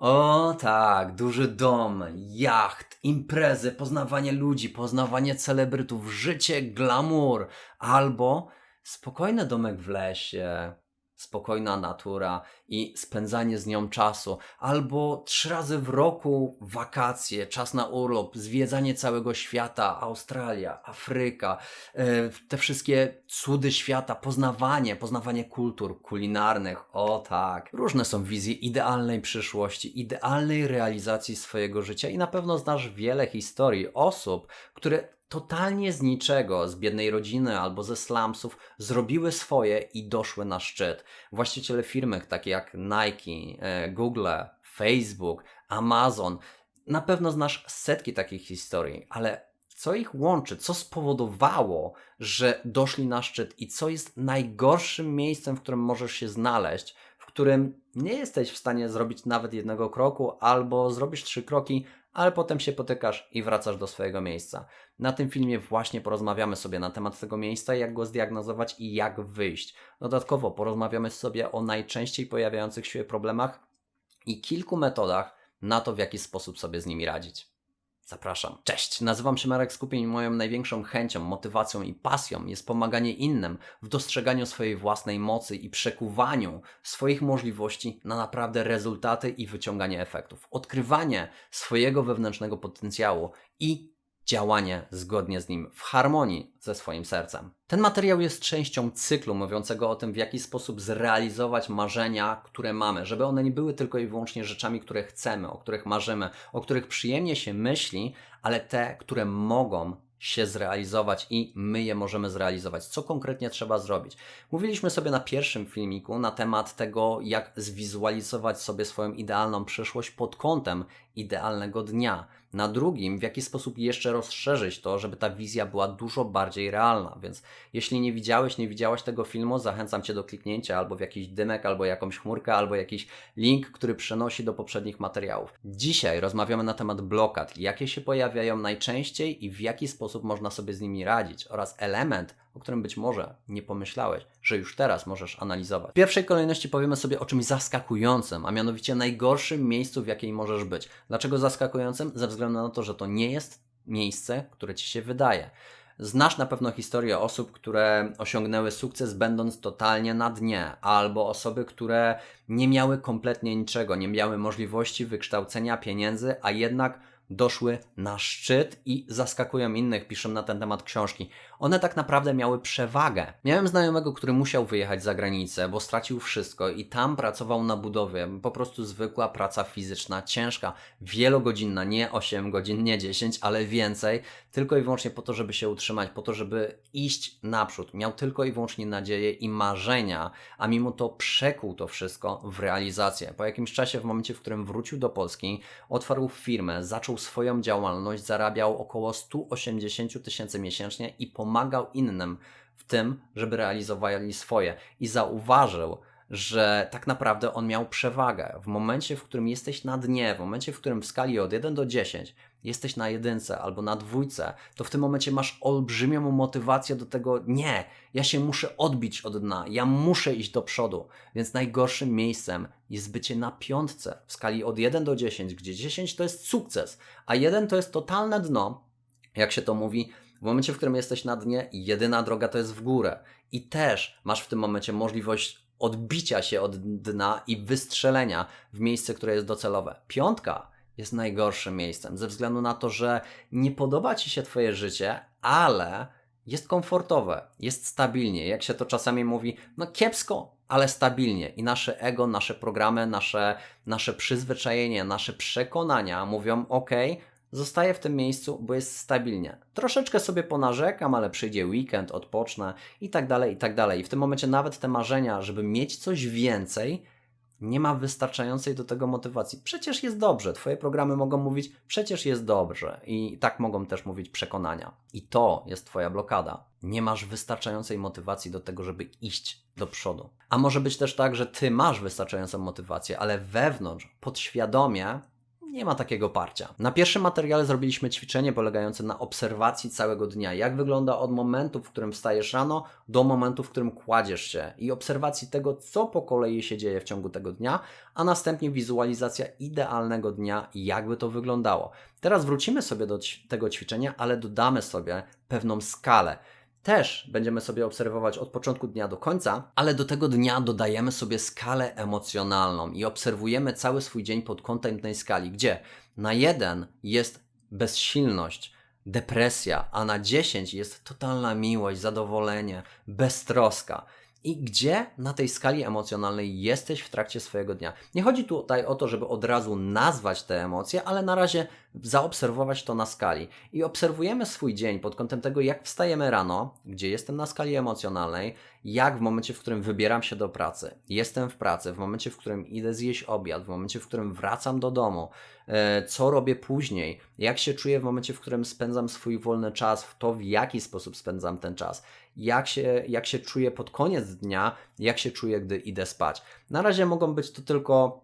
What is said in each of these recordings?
O tak, duży dom, jacht, imprezy, poznawanie ludzi, poznawanie celebrytów, życie, glamour, albo spokojny domek w lesie, spokojna natura i spędzanie z nią czasu, albo trzy razy w roku wakacje, czas na urlop, zwiedzanie całego świata, Australia, Afryka, e, te wszystkie cudy świata, poznawanie, poznawanie kultur kulinarnych, o tak. Różne są wizje idealnej przyszłości, idealnej realizacji swojego życia i na pewno znasz wiele historii osób, które totalnie z niczego, z biednej rodziny albo ze slumsów, zrobiły swoje i doszły na szczyt. Właściciele firmy takie jak Nike, e, Google, Facebook, Amazon, na pewno znasz setki takich historii, ale co ich łączy, co spowodowało, że doszli na szczyt i co jest najgorszym miejscem, w którym możesz się znaleźć, w którym nie jesteś w stanie zrobić nawet jednego kroku, albo zrobisz trzy kroki, ale potem się potykasz i wracasz do swojego miejsca. Na tym filmie właśnie porozmawiamy sobie na temat tego miejsca, jak go zdiagnozować i jak wyjść. Dodatkowo porozmawiamy sobie o najczęściej pojawiających się problemach i kilku metodach na to, w jaki sposób sobie z nimi radzić. Zapraszam. Cześć, nazywam się Marek Skupień i moją największą chęcią, motywacją i pasją jest pomaganie innym w dostrzeganiu swojej własnej mocy i przekuwaniu swoich możliwości na naprawdę rezultaty i wyciąganie efektów. Odkrywanie swojego wewnętrznego potencjału i działanie zgodnie z nim, w harmonii ze swoim sercem. Ten materiał jest częścią cyklu mówiącego o tym, w jaki sposób zrealizować marzenia, które mamy, żeby one nie były tylko i wyłącznie rzeczami, które chcemy, o których marzymy, o których przyjemnie się myśli, ale te, które mogą się zrealizować i my je możemy zrealizować. Co konkretnie trzeba zrobić? Mówiliśmy sobie na pierwszym filmiku na temat tego, jak zwizualizować sobie swoją idealną przyszłość pod kątem idealnego dnia. Na drugim, w jaki sposób jeszcze rozszerzyć to, żeby ta wizja była dużo bardziej realna. Więc jeśli nie widziałeś, nie widziałaś tego filmu, zachęcam Cię do kliknięcia albo w jakiś dymek, albo jakąś chmurkę, albo jakiś link, który przenosi do poprzednich materiałów. Dzisiaj rozmawiamy na temat blokad, jakie się pojawiają najczęściej i w jaki sposób można sobie z nimi radzić oraz element, o którym być może nie pomyślałeś, że już teraz możesz analizować. W pierwszej kolejności powiemy sobie o czymś zaskakującym, a mianowicie najgorszym miejscu, w jakiej możesz być. Dlaczego zaskakującym? Ze względu na to, że to nie jest miejsce, które ci się wydaje. Znasz na pewno historię osób, które osiągnęły sukces będąc totalnie na dnie, albo osoby, które nie miały kompletnie niczego, nie miały możliwości wykształcenia pieniędzy, a jednak doszły na szczyt i zaskakują innych, piszą na ten temat książki. One tak naprawdę miały przewagę. Miałem znajomego, który musiał wyjechać za granicę, bo stracił wszystko i tam pracował na budowie. Po prostu zwykła praca fizyczna, ciężka, wielogodzinna, nie 8 godzin, nie 10, ale więcej, tylko i wyłącznie po to, żeby się utrzymać, po to, żeby iść naprzód. Miał tylko i wyłącznie nadzieję i marzenia, a mimo to przekuł to wszystko w realizację. Po jakimś czasie, w momencie, w którym wrócił do Polski, otwarł firmę, zaczął swoją działalność, zarabiał około 180 tysięcy miesięcznie i pomagał innym w tym, żeby realizowali swoje. I zauważył, że tak naprawdę on miał przewagę. W momencie, w którym jesteś na dnie, w momencie, w którym w skali od 1 do 10 jesteś na jedynce albo na dwójce, to w tym momencie masz olbrzymią motywację do tego, nie, ja się muszę odbić od dna, ja muszę iść do przodu. Więc najgorszym miejscem jest bycie na piątce w skali od 1 do 10, gdzie 10 to jest sukces, a 1 to jest totalne dno, jak się to mówi, w momencie, w którym jesteś na dnie, jedyna droga to jest w górę. I też masz w tym momencie możliwość odbicia się od dna i wystrzelenia w miejsce, które jest docelowe. Piątka jest najgorszym miejscem, ze względu na to, że nie podoba Ci się Twoje życie, ale jest komfortowe, jest stabilnie. Jak się to czasami mówi, no kiepsko, ale stabilnie. I nasze ego, nasze programy, nasze, nasze przyzwyczajenie, nasze przekonania mówią: OK, zostaję w tym miejscu, bo jest stabilnie. Troszeczkę sobie ponarzekam, ale przyjdzie weekend, odpocznę i tak dalej, i tak dalej. I w tym momencie nawet te marzenia, żeby mieć coś więcej, nie ma wystarczającej do tego motywacji. Przecież jest dobrze. Twoje programy mogą mówić, przecież jest dobrze. I tak mogą też mówić przekonania. I to jest Twoja blokada. Nie masz wystarczającej motywacji do tego, żeby iść do przodu. A może być też tak, że Ty masz wystarczającą motywację, ale wewnątrz, podświadomie, nie ma takiego parcia. Na pierwszym materiale zrobiliśmy ćwiczenie polegające na obserwacji całego dnia. Jak wygląda od momentu, w którym wstajesz rano, do momentu, w którym kładziesz się i obserwacji tego, co po kolei się dzieje w ciągu tego dnia, a następnie wizualizacja idealnego dnia jakby to wyglądało. Teraz wrócimy sobie do tego ćwiczenia, ale dodamy sobie pewną skalę. Też będziemy sobie obserwować od początku dnia do końca, ale do tego dnia dodajemy sobie skalę emocjonalną i obserwujemy cały swój dzień pod kątem tej skali, gdzie na jeden jest bezsilność, depresja, a na 10 jest totalna miłość, zadowolenie, beztroska. I gdzie na tej skali emocjonalnej jesteś w trakcie swojego dnia? Nie chodzi tutaj o to, żeby od razu nazwać te emocje, ale na razie zaobserwować to na skali. I obserwujemy swój dzień pod kątem tego, jak wstajemy rano, gdzie jestem na skali emocjonalnej, jak w momencie, w którym wybieram się do pracy, jestem w pracy, w momencie, w którym idę zjeść obiad, w momencie, w którym wracam do domu, e, co robię później, jak się czuję w momencie, w którym spędzam swój wolny czas, w to w jaki sposób spędzam ten czas, jak się, jak się czuję pod koniec dnia, jak się czuję, gdy idę spać. Na razie mogą być to tylko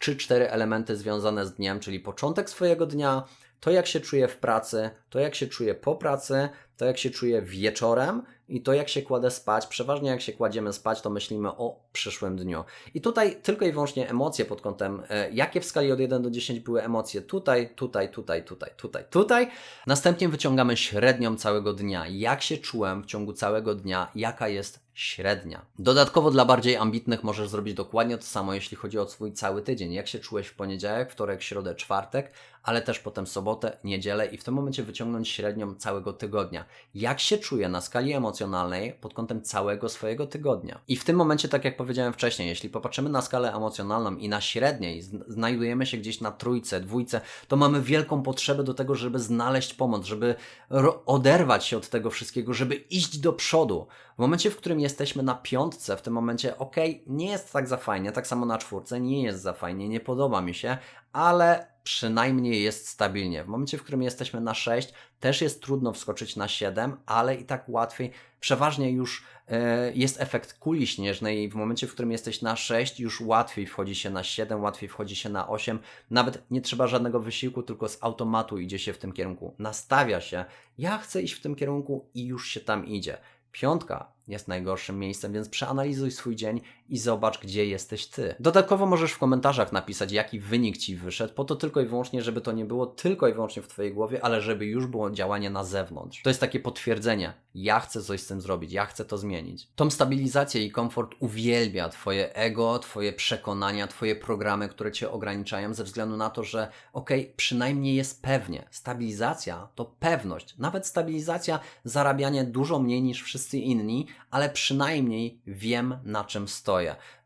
3-4 elementy związane z dniem, czyli początek swojego dnia, to jak się czuję w pracy, to jak się czuję po pracy, to jak się czuję wieczorem i to jak się kładę spać. Przeważnie jak się kładziemy spać, to myślimy o przyszłym dniu. I tutaj tylko i wyłącznie emocje pod kątem, e, jakie w skali od 1 do 10 były emocje tutaj, tutaj, tutaj, tutaj, tutaj, tutaj. Następnie wyciągamy średnią całego dnia. Jak się czułem w ciągu całego dnia, jaka jest średnia. Dodatkowo dla bardziej ambitnych możesz zrobić dokładnie to samo, jeśli chodzi o swój cały tydzień. Jak się czułeś w poniedziałek, wtorek, środę, czwartek, ale też potem sobotę, niedzielę i w tym momencie wyciągnąć średnią całego tygodnia. Jak się czuję na skali emocjonalnej pod kątem całego swojego tygodnia. I w tym momencie, tak jak powiedziałem wcześniej, jeśli popatrzymy na skalę emocjonalną i na średniej zn- znajdujemy się gdzieś na trójce, dwójce, to mamy wielką potrzebę do tego, żeby znaleźć pomoc, żeby oderwać się od tego wszystkiego, żeby iść do przodu. W momencie, w którym jesteśmy na piątce, w tym momencie, ok, nie jest tak za fajnie, tak samo na czwórce, nie jest za fajnie, nie podoba mi się, ale przynajmniej jest stabilnie. W momencie, w którym jesteśmy na 6, też jest trudno wskoczyć na 7, ale i tak łatwiej. Przeważnie już e, jest efekt kuli śnieżnej i w momencie, w którym jesteś na 6, już łatwiej wchodzi się na 7, łatwiej wchodzi się na 8. Nawet nie trzeba żadnego wysiłku, tylko z automatu idzie się w tym kierunku. Nastawia się, ja chcę iść w tym kierunku i już się tam idzie. Piątka jest najgorszym miejscem, więc przeanalizuj swój dzień i zobacz, gdzie jesteś ty. Dodatkowo możesz w komentarzach napisać, jaki wynik ci wyszedł, po to tylko i wyłącznie, żeby to nie było tylko i wyłącznie w twojej głowie, ale żeby już było działanie na zewnątrz. To jest takie potwierdzenie. Ja chcę coś z tym zrobić, ja chcę to zmienić. Tą stabilizację i komfort uwielbia twoje ego, twoje przekonania, twoje programy, które cię ograniczają, ze względu na to, że okej, okay, przynajmniej jest pewnie. Stabilizacja to pewność. Nawet stabilizacja, zarabianie dużo mniej niż wszyscy inni, ale przynajmniej wiem na czym stoję.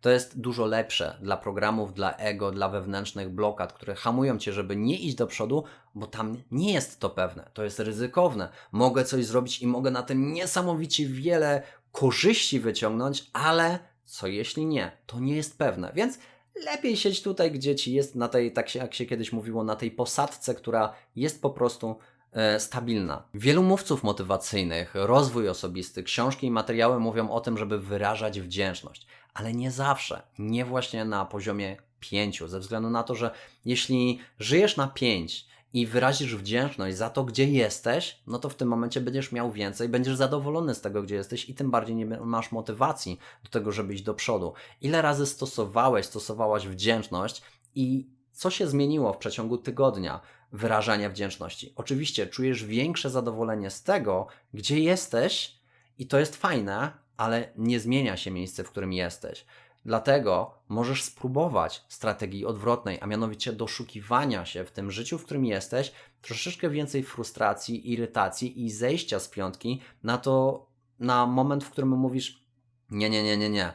To jest dużo lepsze dla programów, dla ego, dla wewnętrznych blokad, które hamują cię, żeby nie iść do przodu, bo tam nie jest to pewne, to jest ryzykowne. Mogę coś zrobić i mogę na tym niesamowicie wiele korzyści wyciągnąć, ale co jeśli nie? To nie jest pewne. Więc lepiej siedź tutaj, gdzie ci jest na tej, tak się, jak się kiedyś mówiło, na tej posadce, która jest po prostu e, stabilna. Wielu mówców motywacyjnych, rozwój osobisty, książki i materiały mówią o tym, żeby wyrażać wdzięczność, ale nie zawsze, nie właśnie na poziomie pięciu, ze względu na to, że jeśli żyjesz na pięć i wyrazisz wdzięczność za to, gdzie jesteś, no to w tym momencie będziesz miał więcej, będziesz zadowolony z tego, gdzie jesteś i tym bardziej nie masz motywacji do tego, żeby iść do przodu. Ile razy stosowałeś, stosowałaś wdzięczność i co się zmieniło w przeciągu tygodnia wyrażania wdzięczności? Oczywiście czujesz większe zadowolenie z tego, gdzie jesteś i to jest fajne, ale nie zmienia się miejsce, w którym jesteś. Dlatego możesz spróbować strategii odwrotnej, a mianowicie doszukiwania się w tym życiu, w którym jesteś, troszeczkę więcej frustracji, irytacji i zejścia z piątki na to, na moment, w którym mówisz: Nie, nie, nie, nie, nie.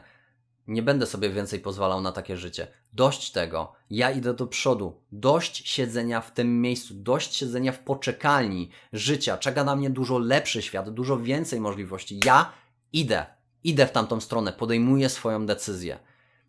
Nie będę sobie więcej pozwalał na takie życie. Dość tego. Ja idę do przodu. Dość siedzenia w tym miejscu. Dość siedzenia w poczekalni życia. Czeka na mnie dużo lepszy świat, dużo więcej możliwości. Ja idę idę w tamtą stronę, podejmuję swoją decyzję.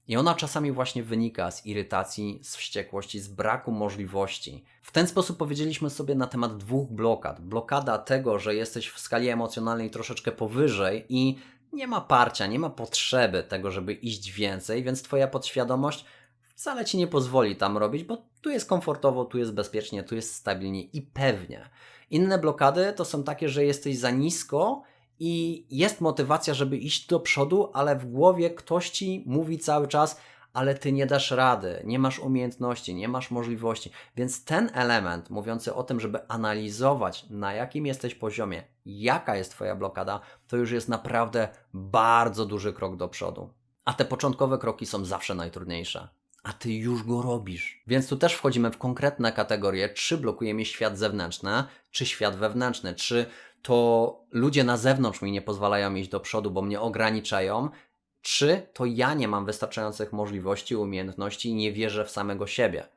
I ona czasami właśnie wynika z irytacji, z wściekłości, z braku możliwości. W ten sposób powiedzieliśmy sobie na temat dwóch blokad. Blokada tego, że jesteś w skali emocjonalnej troszeczkę powyżej i nie ma parcia, nie ma potrzeby tego, żeby iść więcej, więc Twoja podświadomość wcale ci nie pozwoli tam robić, bo tu jest komfortowo, tu jest bezpiecznie, tu jest stabilnie i pewnie. Inne blokady to są takie, że jesteś za nisko i jest motywacja, żeby iść do przodu, ale w głowie ktoś ci mówi cały czas, ale ty nie dasz rady, nie masz umiejętności, nie masz możliwości. Więc ten element mówiący o tym, żeby analizować, na jakim jesteś poziomie, jaka jest Twoja blokada, to już jest naprawdę bardzo duży krok do przodu. A te początkowe kroki są zawsze najtrudniejsze. A ty już go robisz. Więc tu też wchodzimy w konkretne kategorie, czy blokuje mnie świat zewnętrzny, czy świat wewnętrzny, czy to ludzie na zewnątrz mi nie pozwalają iść do przodu, bo mnie ograniczają, czy to ja nie mam wystarczających możliwości, umiejętności i nie wierzę w samego siebie.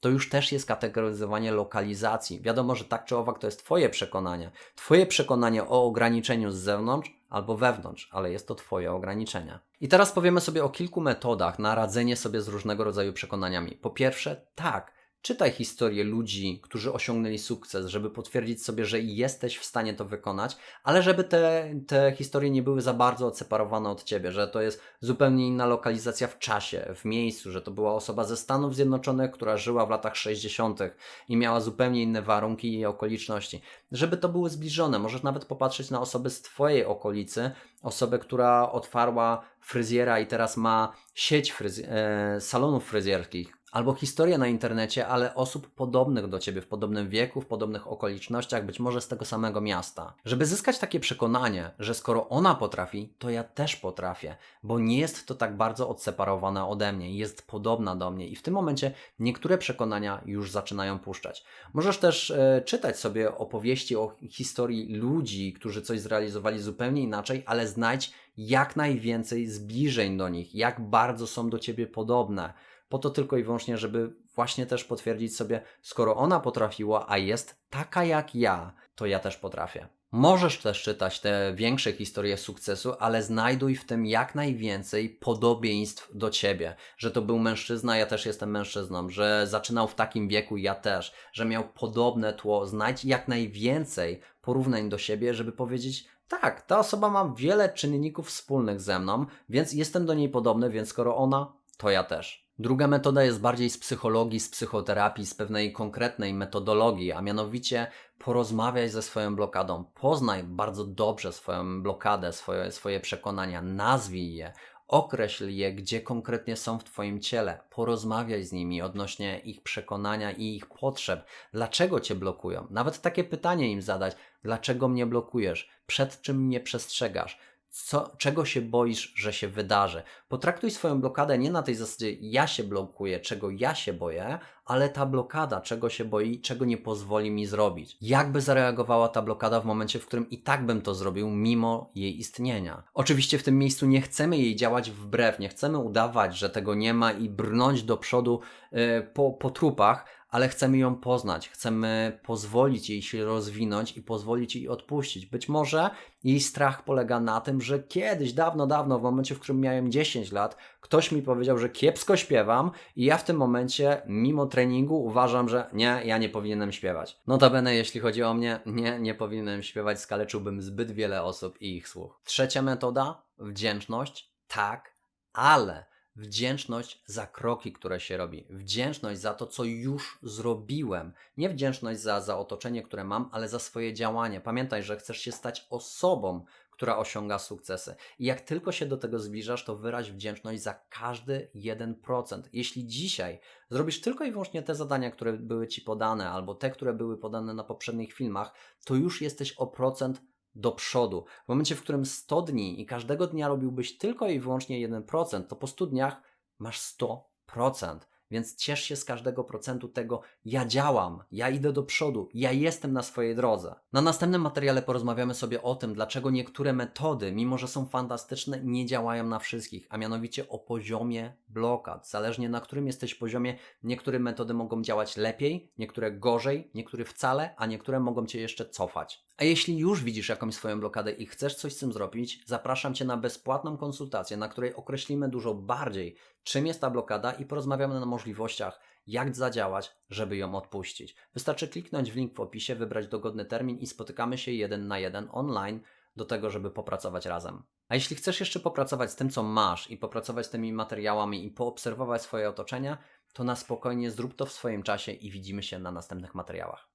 To już też jest kategoryzowanie lokalizacji. Wiadomo, że tak czy owak to jest Twoje przekonanie. Twoje przekonanie o ograniczeniu z zewnątrz albo wewnątrz, ale jest to Twoje ograniczenie. I teraz powiemy sobie o kilku metodach na radzenie sobie z różnego rodzaju przekonaniami. Po pierwsze, tak, Czytaj historię ludzi, którzy osiągnęli sukces, żeby potwierdzić sobie, że jesteś w stanie to wykonać, ale żeby te, te historie nie były za bardzo odseparowane od ciebie, że to jest zupełnie inna lokalizacja w czasie, w miejscu, że to była osoba ze Stanów Zjednoczonych, która żyła w latach 60. i miała zupełnie inne warunki i okoliczności. Żeby to były zbliżone, możesz nawet popatrzeć na osoby z Twojej okolicy, osobę, która otwarła fryzjera i teraz ma sieć fryz- e, salonów fryzjerskich albo historia na internecie, ale osób podobnych do ciebie, w podobnym wieku, w podobnych okolicznościach, być może z tego samego miasta. Żeby zyskać takie przekonanie, że skoro ona potrafi, to ja też potrafię, bo nie jest to tak bardzo odseparowane ode mnie, jest podobna do mnie i w tym momencie niektóre przekonania już zaczynają puszczać. Możesz też e, czytać sobie opowieści o historii ludzi, którzy coś zrealizowali zupełnie inaczej, ale znajdź jak najwięcej zbliżeń do nich, jak bardzo są do ciebie podobne po to tylko i wyłącznie, żeby właśnie też potwierdzić sobie, skoro ona potrafiła, a jest taka jak ja, to ja też potrafię. Możesz też czytać te większe historie sukcesu, ale znajduj w tym jak najwięcej podobieństw do ciebie. Że to był mężczyzna, ja też jestem mężczyzną, że zaczynał w takim wieku, ja też, że miał podobne tło. Znajdź jak najwięcej porównań do siebie, żeby powiedzieć, tak, ta osoba ma wiele czynników wspólnych ze mną, więc jestem do niej podobny, więc skoro ona, to ja też. Druga metoda jest bardziej z psychologii, z psychoterapii, z pewnej konkretnej metodologii, a mianowicie porozmawiaj ze swoją blokadą. Poznaj bardzo dobrze swoją blokadę, swoje, swoje przekonania, nazwij je, określ je, gdzie konkretnie są w Twoim ciele. Porozmawiaj z nimi odnośnie ich przekonania i ich potrzeb. Dlaczego Cię blokują? Nawet takie pytanie im zadać: dlaczego mnie blokujesz? Przed czym mnie przestrzegasz? Co, czego się boisz, że się wydarzy. Potraktuj swoją blokadę nie na tej zasadzie ja się blokuję, czego ja się boję, ale ta blokada, czego się boi, czego nie pozwoli mi zrobić. Jakby zareagowała ta blokada w momencie, w którym i tak bym to zrobił, mimo jej istnienia. Oczywiście w tym miejscu nie chcemy jej działać wbrew, nie chcemy udawać, że tego nie ma i brnąć do przodu yy, po, po trupach, ale chcemy ją poznać, chcemy pozwolić jej się rozwinąć i pozwolić jej odpuścić. Być może jej strach polega na tym, że kiedyś, dawno, dawno, w momencie, w którym miałem 10 lat, ktoś mi powiedział, że kiepsko śpiewam i ja w tym momencie, mimo treningu, uważam, że nie, ja nie powinienem śpiewać. Notabene, jeśli chodzi o mnie, nie, nie powinienem śpiewać, skaleczyłbym zbyt wiele osób i ich słuch. Trzecia metoda, wdzięczność, tak, ale Wdzięczność za kroki, które się robi, wdzięczność za to, co już zrobiłem. Nie wdzięczność za, za otoczenie, które mam, ale za swoje działanie. Pamiętaj, że chcesz się stać osobą, która osiąga sukcesy. I jak tylko się do tego zbliżasz, to wyraź wdzięczność za każdy 1%. Jeśli dzisiaj zrobisz tylko i wyłącznie te zadania, które były ci podane, albo te, które były podane na poprzednich filmach, to już jesteś o procent do przodu. W momencie, w którym 100 dni i każdego dnia robiłbyś tylko i wyłącznie 1%, to po 100 dniach masz 100%. Więc ciesz się z każdego procentu tego, ja działam, ja idę do przodu, ja jestem na swojej drodze. Na następnym materiale porozmawiamy sobie o tym, dlaczego niektóre metody, mimo że są fantastyczne, nie działają na wszystkich, a mianowicie o poziomie blokad. Zależnie na którym jesteś poziomie, niektóre metody mogą działać lepiej, niektóre gorzej, niektóre wcale, a niektóre mogą cię jeszcze cofać. A jeśli już widzisz jakąś swoją blokadę i chcesz coś z tym zrobić, zapraszam Cię na bezpłatną konsultację, na której określimy dużo bardziej, czym jest ta blokada i porozmawiamy na możliwościach, jak zadziałać, żeby ją odpuścić. Wystarczy kliknąć w link w opisie, wybrać dogodny termin i spotykamy się jeden na jeden online do tego, żeby popracować razem. A jeśli chcesz jeszcze popracować z tym, co masz i popracować z tymi materiałami i poobserwować swoje otoczenie, to na spokojnie zrób to w swoim czasie i widzimy się na następnych materiałach.